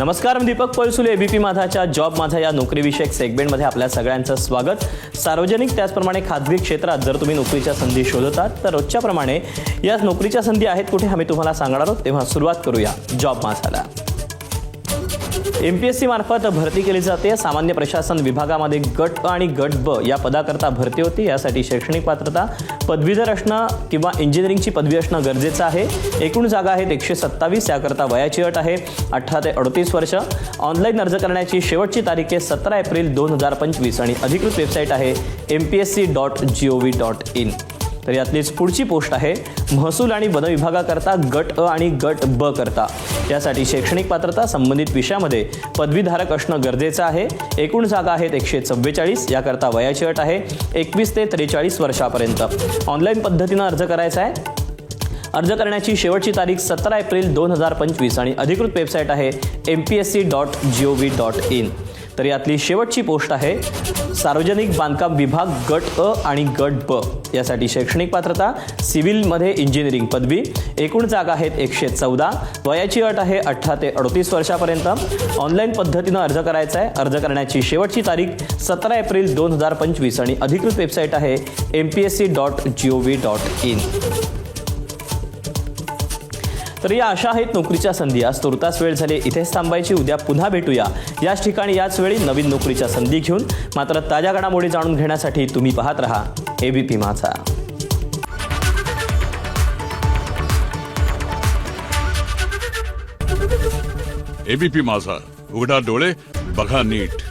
नमस्कार मी दीपक पळसुले एबीपी माझाच्या जॉब माझा या नोकरीविषयक सेगमेंटमध्ये आपल्या सगळ्यांचं स्वागत. सार्वजनिक त्याचप्रमाणे खाजगी क्षेत्रात जर तुम्ही नोकरीच्या संधी शोधतात तर रोजच्या प्रमाणे या नोकरीच्या संधी आहेत कुठे आम्ही तुम्हाला सांगणार आहोत. तेव्हा सुरुवात करूया जॉब माझाला. एम पी एस सी मार्फत भरती केली जाते. सामान्य प्रशासन विभागामध्ये गट आणि गट ब या पदाकरता भरती होती. यासाठी शैक्षणिक पात्रता पदवीधर असणं किंवा इंजिनिअरिंगची पदवी असणं गरजेचं आहे. एकूण जागा आहेत एकशे सत्तावीस. याकरता वयाची अट आहे अठरा ते अडतीस वर्ष. ऑनलाईन अर्ज करण्याची शेवटची तारीख आहे सतरा एप्रिल दोन हजार पंचवीस आणि अधिकृत वेबसाईट आहे M P S C dot G O V dot in तर यातलीच पुढची पोस्ट आहे महसूल आणि वन विभागाकरता गट अ आणि गट ब करता. यासाठी शैक्षणिक पात्रता संबंधित विषयामध्ये पदवीधारक असणं गरजेचं आहे. एकूण जागा आहेत एकशे चव्वेचाळीस याकरता वयाची अट आहे एकवीस ते त्रेचाळीस वर्षापर्यंत. ऑनलाईन पद्धतीनं अर्ज करायचा आहे? अर्ज करण्याची शेवटची तारीख सतरा एप्रिल दोन हजार पंचवीस आणि अधिकृत वेबसाईट आहे M P S C dot G O V dot in. तर यातली शेवटची पोस्ट आहे सार्वजनिक बांधकाम विभाग गट अ आणि गट ब. यासाठी शैक्षणिक पात्रता सिव्हिलमध्ये इंजिनिअरिंग पदवी एकूण जागा आहेत एकशे चौदा वयाची अट आहे अठरा ते अडतीस वर्षापर्यंत. ऑनलाईन पद्धतीनं अर्ज करायचा आहे अर्ज करण्याची शेवटची तारीख सतरा एप्रिल दोन हजार पंचवीस आणि अधिकृत वेबसाईट आहे M P S C dot G O V dot in तर या अशा आहेत नोकरीच्या संधी. आज तुर्तास वेळ झाली. इथेच थांबायची. उद्या पुन्हा भेटूया. याच ठिकाणी याच वेळी नवीन नोकरीच्या संधी घेऊन मात्र ताज्या घडामोडी जाणून घेण्यासाठी तुम्ही पाहत राहा. एबीपी माझा. एबीपी माझा. उघडा डोळे बघा नीट.